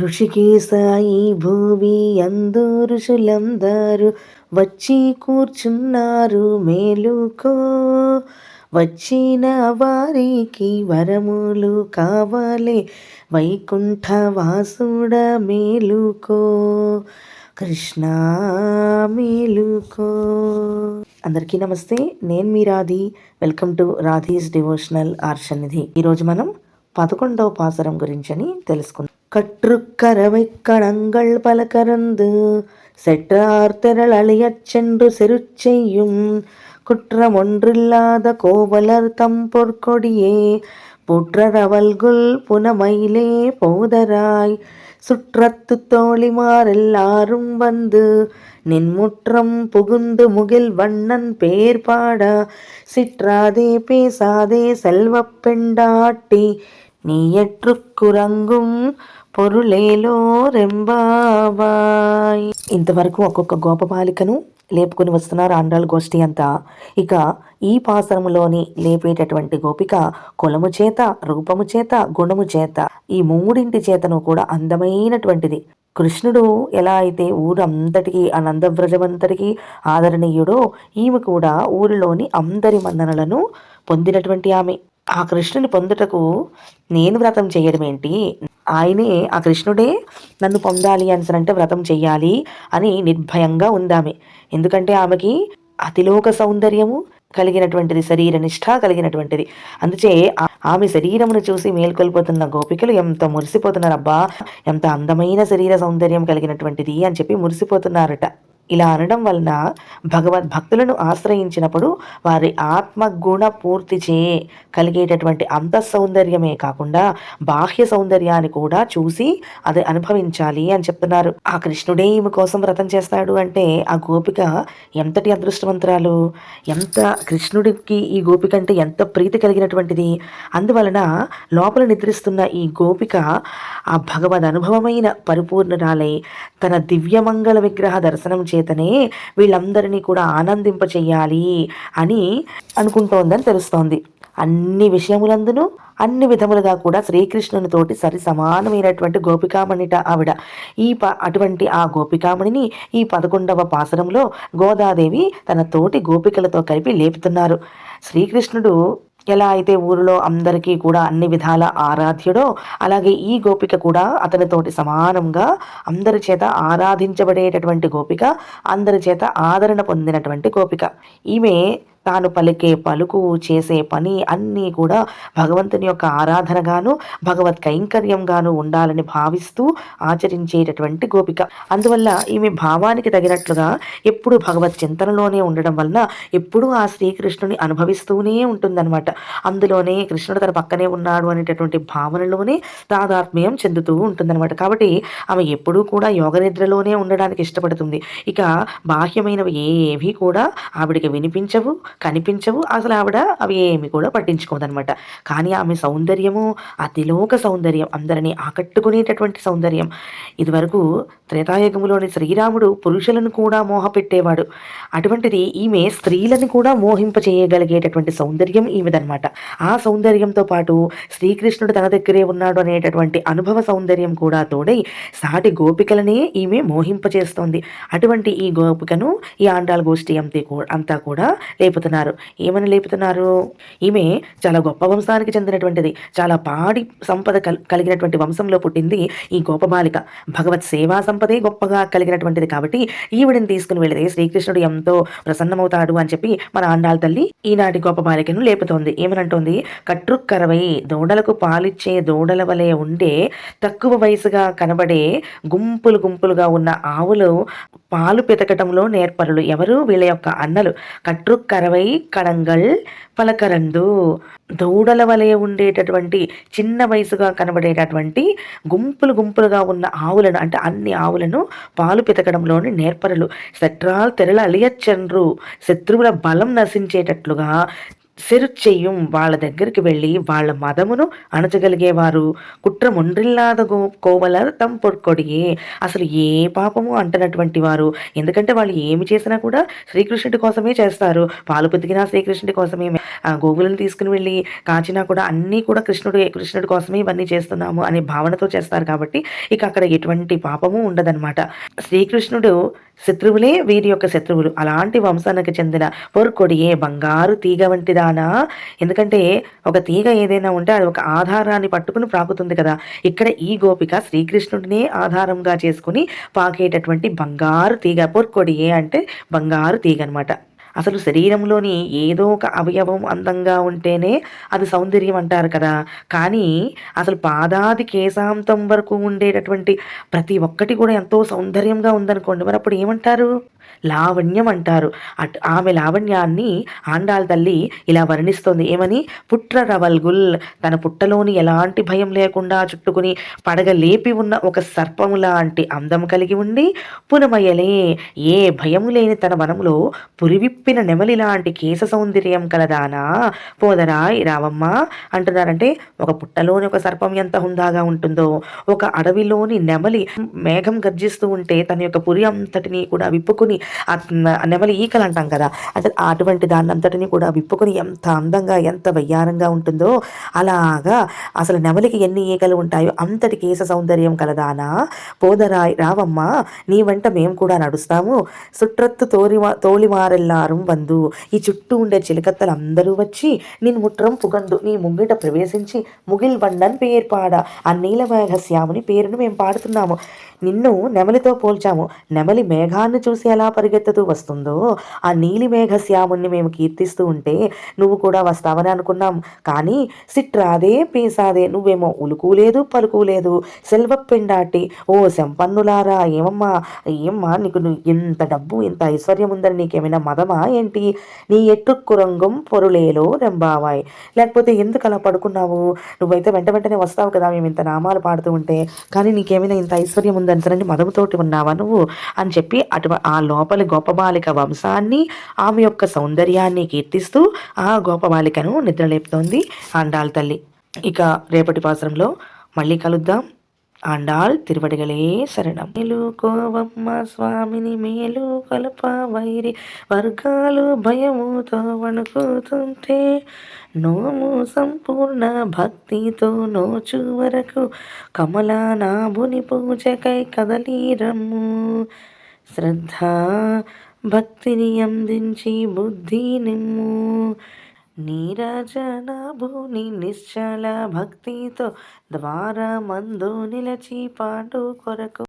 ఋషికేశాయి భూమి అందు ఋషులందరూ వచ్చి కూర్చున్నారు మేలుకో. వచ్చిన వారికి వరములు కావాలి వైకుంఠ వాసుడ మేలుకో. కృష్ణ మేలుకో. అందరికీ నమస్తే నేను మీ Radhi. Welcome to Radhi's devotional Arshanidhi. ఈరోజు మనం పదకొండవ పాసరం అని తెలుసుకుందాం. கற்றுக்கரவை கணங்கள் பல கறந்து செற்றார் திரள் அழியச் சென்று செரு செய்யும் குற்றம் ஒன்றில்லாத கோவலர் தம் பொற்கொடியே. புற்றரவல்குல் புனமயிலே போதராய் சுற்றத்து தோழிமார் எல்லாரும் வந்து நின்முற்றம் புகுந்து முகில் வண்ணன் பேர் பாடா சிற்றாதே பேசாதே செல்வப் பெண்டாட்டி நீ எற்றுக்குறங்கும் పొరులేలో రెంబాబాయ్. ఇంతవరకు ఒక్కొక్క గోపబాలికను లేపుకుని వస్తున్నారు ఆండాళ్ళ గోష్ఠి అంతా ఇక ఈ పాసరములోని లేపేటటువంటి గోపిక కులము చేత రూపము చేత గుణము చేత ఈ మూడింటి చేతను కూడా అందమైనటువంటిది. కృష్ణుడు ఎలా అయితే ఊరంతటికీ ఆ నందవ్రజమంతటికి ఆదరణీయుడో ఈమె కూడా ఊరిలోని అందరి మన్ననలను పొందినటువంటి ఆమె. ఆ కృష్ణుని పొందుటకు నేను వ్రతం చేయడం ఏంటి ఆయనే ఆ కృష్ణుడే నన్ను పొందాలి అంటే వ్రతం చెయ్యాలి అని నిర్భయంగా ఉందామె. ఎందుకంటే ఆమెకి అతిలోక సౌందర్యము కలిగినటువంటిది శరీర నిష్ఠ కలిగినటువంటిది. అందుచే ఆమె శరీరమును చూసి మేల్కొల్పోతున్న గోపికలు ఎంత మురిసిపోతున్నారబ్బా ఎంత అందమైన శరీర సౌందర్యం కలిగినటువంటిది అని చెప్పి మురిసిపోతున్నారట. ఇలా అనడం వలన భగవద్భక్తులను ఆశ్రయించినప్పుడు వారి ఆత్మగుణ పూర్తి చే కలిగేటటువంటి అంత సౌందర్యమే కాకుండా బాహ్య సౌందర్యాన్ని కూడా చూసి అది అనుభవించాలి అని చెప్తున్నారు. ఆ కృష్ణుడే ఈమె కోసం వ్రతం చేస్తాడు అంటే ఆ గోపిక ఎంతటి అదృష్టవంతురాలు? ఎంత కృష్ణుడికి ఈ గోపిక అంటే ఎంత ప్రీతి కలిగినటువంటిది? అందువలన లోపల నిద్రిస్తున్న ఈ గోపిక ఆ భగవద్ అనుభవమైన పరిపూర్ణరాలై తన దివ్యమంగళ విగ్రహ దర్శనం చే చేతనే వీళ్ళందరినీ కూడా ఆనందింప చెయ్యాలి అని అనుకుంటోందని తెలుస్తోంది. అన్ని విషయములందును అన్ని విధములుగా కూడా శ్రీకృష్ణునితోటి సరి సమానమైనటువంటి గోపికామణిట ఆవిడ. ఈ ప అటువంటి ఆ గోపికామణిని ఈ పదకొండవ పాసరంలో గోదాదేవి తన తోటి గోపికలతో కలిపి లేపుతున్నారు. శ్రీకృష్ణుడు ఎలా అయితే ఊరిలో అందరికీ కూడా అన్ని విధాల ఆరాధ్యుడో అలాగే ఈ గోపిక కూడా అతనితోటి సమానంగా అందరి చేత ఆరాధించబడేటటువంటి గోపిక అందరి చేత ఆదరణ పొందినటువంటి గోపిక. ఈమె తాను పలికే పలుకు చేసే పని అన్నీ కూడా భగవంతుని యొక్క ఆరాధనగాను భగవత్ కైంకర్యంగాను ఉండాలని భావిస్తూ ఆచరించేటటువంటి గోపిక. అందువల్ల ఈమె భావానికి తగినట్లుగా ఎప్పుడు భగవత్ చింతనలోనే ఉండడం వలన ఎప్పుడూ ఆ శ్రీకృష్ణుని అనుభవిస్తూనే ఉంటుందన్నమాట. అందులోనే కృష్ణుడు తన పక్కనే ఉన్నాడు అనేటటువంటి భావనలోనే తాదాత్మ్యం చెందుతూ ఉంటుందన్నమాట. కాబట్టి ఆమె ఎప్పుడూ కూడా యోగ నిద్రలోనే ఉండడానికి ఇష్టపడుతుంది. ఇక బాహ్యమైనవి ఏవి కూడా ఆవిడికి వినిపించవు కనిపించవు. అసలు ఆవిడ అవి ఏమి కూడా పట్టించుకోదనమాట కానీ ఆమె సౌందర్యము అతిలోక సౌందర్యం అందరినీ ఆకట్టుకునేటటువంటి సౌందర్యం. ఇదివరకు త్రేతాయుగములోని శ్రీరాముడు పురుషులను కూడా మోహపెట్టేవాడు. అటువంటిది ఈమె స్త్రీలను కూడా మోహింప చేయగలిగేటటువంటి సౌందర్యం ఈమెదనమాట ఆ సౌందర్యంతో పాటు శ్రీకృష్ణుడు తన దగ్గరే ఉన్నాడు అనేటటువంటి అనుభవ సౌందర్యం కూడా తోడై సాటి గోపికలనే ఈమె మోహింపచేస్తోంది. అటువంటి ఈ గోపికను ఈ ఆండాల్ గోష్ఠి అంతే అంతా కూడా లేపుతున్నారు. ఏమని లేపుతున్నారు? ఈమె చాలా గొప్ప వంశానికి చెందినటువంటిది. చాలా పాడి సంపద కలిగినటువంటి వంశంలో పుట్టింది ఈ గోపబాలిక. భగవత్ సేవా సంపదే గొప్పగా కలిగినటువంటిది కాబట్టి ఈవిడిని తీసుకుని వెళితే శ్రీకృష్ణుడు ఎంతో ప్రసన్నమవుతాడు అని చెప్పి మన ఆండాల తల్లి ఈనాటి గోపబాలికను లేపుతోంది. ఏమనంటోంది? కట్రుక్కరవై దూడలకు పాలిచ్చే దూడల వలె ఉండే తక్కువ వయసుగా కనబడే గుంపులు గుంపులుగా ఉన్న ఆవులు పాలు పితకటంలో నేర్పరులు. ఎవరు? వీళ్ళ యొక్క అన్నలు. కట్రుక్కర కట్రుక్కరవై కడంగల్ పలకరందు. దూడల వలె ఉండేటటువంటి చిన్న వయసుగా కనబడేటటువంటి గుంపులు గుంపులుగా ఉన్న ఆవులను అంటే అన్ని ఆవులను పాలు పితకడంలోని నేర్పరలు. శత్రాలు తెరల అలియచ్చండ్రు శత్రువుల బలం నశించేటట్లుగా చెయ్యం వాళ్ళ దగ్గరికి వెళ్ళి వాళ్ళ మదమును అణచగలిగేవారు. కుట్ర మొండ్రిల్లాద గో కోవల అసలు ఏ పాపము అంటనటువంటి వారు? ఎందుకంటే వాళ్ళు ఏమి చేసినా కూడా శ్రీకృష్ణుడి కోసమే చేస్తారు. పాలు పొదిగినా శ్రీకృష్ణుడి కోసమే. గోగులను తీసుకుని వెళ్ళి కాచినా కూడా అన్నీ కూడా కృష్ణుడు కృష్ణుడి కోసమే ఇవన్నీ చేస్తున్నాము అనే భావనతో చేస్తారు కాబట్టి ఇక అక్కడ ఎటువంటి పాపము ఉండదన్నమాట. శ్రీకృష్ణుడు శత్రువులే వీరి యొక్క శత్రువులు. అలాంటి వంశానికి చెందిన పొర్కొడియే బంగారు తీగ వంటిదా? వంటిదానా ఎందుకంటే ఒక తీగ ఏదైనా ఉంటే అది ఒక ఆధారాన్ని పట్టుకుని ప్రాకుతుంది కదా. ఇక్కడ ఈ గోపిక శ్రీకృష్ణుడినే ఆధారంగా చేసుకుని పాకేటటువంటి బంగారు తీగ పొర్కొడియే అంటే బంగారు తీగ అనమాట అసలు శరీరంలోని ఏదో ఒక అవయవం అందంగా ఉంటేనే అది సౌందర్యం అంటారు కదా. కానీ అసలు పాదాది కేశాంతం వరకు ఉండేటటువంటి ప్రతి ఒక్కటి కూడా ఎంతో సౌందర్యంగా ఉందనుకోండి. మరి అప్పుడు ఏమంటారు? లావణ్యం అంటారు. అటు ఆమె లావణ్యాన్ని ఆండాల తల్లి ఇలా వర్ణిస్తోంది. ఏమని? పుట్ర రవల్గుల్ తన పుట్టలోని ఎలాంటి భయం లేకుండా చుట్టుకుని పడగ లేపి ఉన్న ఒక సర్పము లాంటి అందం కలిగి ఉండి పునమయలే. ఏ భయం లేని తన వనములో పురివిప్పిన నెమలి లాంటి కేశ సౌందర్యం కలదానా? పోదరాయ్ రావమ్మ అంటున్నారంటే ఒక పుట్టలోని ఒక సర్పం ఎంత హుందాగా ఉంటుందో ఒక అడవిలోని నెమలి మేఘం గర్జిస్తూ ఉంటే తన యొక్క పురి అంతటిని కూడా విప్పుకుని నెమలి ఈకలు అంటాం కదా. అంటే అటువంటి దాన్ని అంతటిని కూడా విప్పుకొని ఎంత అందంగా ఎంత వయ్యారంగా ఉంటుందో అలాగా అసలు నెమలికి ఎన్ని ఈకలు ఉంటాయో అంతటి కేశ సౌందర్యం కలదానా. పోదరాయ్ రావమ్మ నీ వెంట మేము కూడా నడుస్తాము. సుట్రత్తు తోలిమా తోలిమారెల్లారం వందు. ఈ చుట్టూ ఉండే చిలకత్తలు అందరూ వచ్చి నేను ముట్రం పుగందు నీ ముంగిట ప్రవేశించి ముగిల్ బండన్ పేర్పాడ ఆ నీలమేఘ శ్యాముని పేరును మేము పాడుతున్నాము. నిన్ను నెమలితో పోల్చాము. నెమలి మేఘాన్ని చూసి ఎలా పరిగెత్తుతూ వస్తుందో ఆ నీలి మేఘ శ్యాముణ్ణి మేము కీర్తిస్తూ ఉంటే నువ్వు కూడా వస్తావని అనుకున్నాం. కానీ సిట్రాదే పీసాదే నువ్వేమో ఉలుకు లేదు పలుకు లేదు సెల్వప్పిండాటి ఓ సంపన్నులారా ఏమమ్మా ఏమ్మా నీకు నువ్వు ఇంత డబ్బు ఇంత ఐశ్వర్యం ఉందని నీకేమైనా మదమా ఏంటి? నీ ఎట్టుక్కు రంగం పొరులేలో రెంబావాయ్. లేకపోతే ఎందుకు అలా పడుకున్నావు? నువ్వైతే వెంట వెంటనే వస్తావు కదా మేము ఇంత నామాలు పాడుతూ ఉంటే. కానీ నీకేమైనా ఇంత ఐశ్వర్యం ఉంది మదముతోటి ఉన్నావా నువ్వు? అని చెప్పి అటు ఆ లోపల గొప్ప బాలిక వంశాన్ని ఆమె యొక్క సౌందర్యాన్ని కీర్తిస్తూ ఆ గొప్ప బాలికను నిద్రలేపుతోంది ఆండాల్ తల్లి. ఇక రేపటి పాసరంలో మళ్ళీ కలుద్దాం. ఆండాల్ తిరువడిగలే శరణం. మేలుకోవమ్మ స్వామిని మేలు కలప వైరి వర్గాలు భయముతో వణుకుతుంటే నోము సంపూర్ణ భక్తితో నోచు వరకు కమలానాభుని పూజకై కదలీరమ్ము శ్రద్ధ భక్తిని అందించి బుద్ధి నిమ్ము. నీరజన భూని నిశ్చల భక్తితో ద్వారా మందు నిలచి పాటు కొరకు